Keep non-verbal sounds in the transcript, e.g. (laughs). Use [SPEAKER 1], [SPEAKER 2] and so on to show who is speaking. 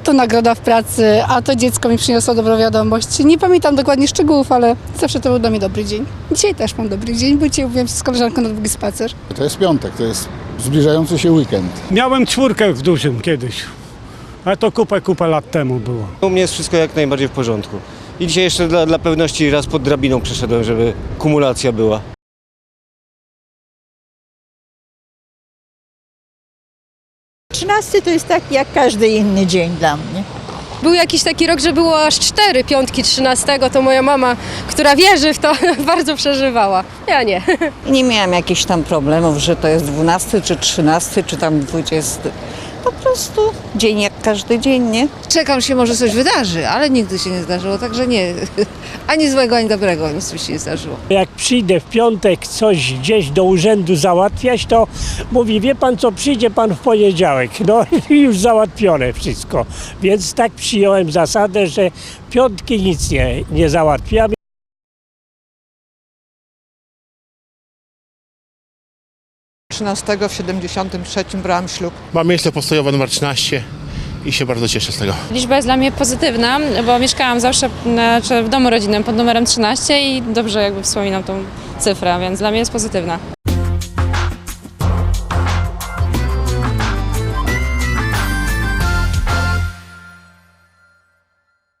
[SPEAKER 1] a to nagroda w pracy, a to dziecko mi przyniosło dobrą wiadomość. Nie pamiętam dokładnie szczegółów, ale zawsze to był dla mnie dobry dzień. Dzisiaj też mam dobry dzień, bo dzisiaj się z koleżanką na długi spacer.
[SPEAKER 2] To jest piątek, to jest zbliżający się weekend.
[SPEAKER 3] Miałem czwórkę w dużym kiedyś, ale to kupę, kupę lat temu było.
[SPEAKER 4] U mnie jest wszystko jak najbardziej w porządku. I dzisiaj jeszcze dla, dla pewności raz pod drabiną przeszedłem, żeby kumulacja była.
[SPEAKER 5] 13 to jest taki jak każdy inny dzień dla mnie.
[SPEAKER 6] Był jakiś taki rok, że było aż cztery piątki 13, to moja mama, która wierzy w to, (laughs) bardzo przeżywała. Ja nie.
[SPEAKER 7] Nie miałam jakichś tam problemów, że to jest 12 czy 13 czy tam 20. Po prostu dzień jak każdy dzień, nie?
[SPEAKER 8] Czekam się, może coś wydarzy, ale nigdy się nie zdarzyło, także nie. (laughs) Ani złego, ani dobrego nic mi się nie zdarzyło.
[SPEAKER 9] Jak przyjdę w piątek coś gdzieś do urzędu załatwiać, to mówi, wie pan co, przyjdzie pan w poniedziałek. No (laughs) i już załatwione wszystko. Więc tak przyjąłem zasadę, że piątki nic nie, nie załatwiam.
[SPEAKER 10] 13 w 73 brałam ślub.
[SPEAKER 11] Mam miejsce postojowe numer 13 i się bardzo cieszę z tego.
[SPEAKER 6] Liczba jest dla mnie pozytywna, bo mieszkałam zawsze znaczy w domu rodzinnym pod numerem 13 i dobrze jakby wspominam tą cyfrę, więc dla mnie jest pozytywna.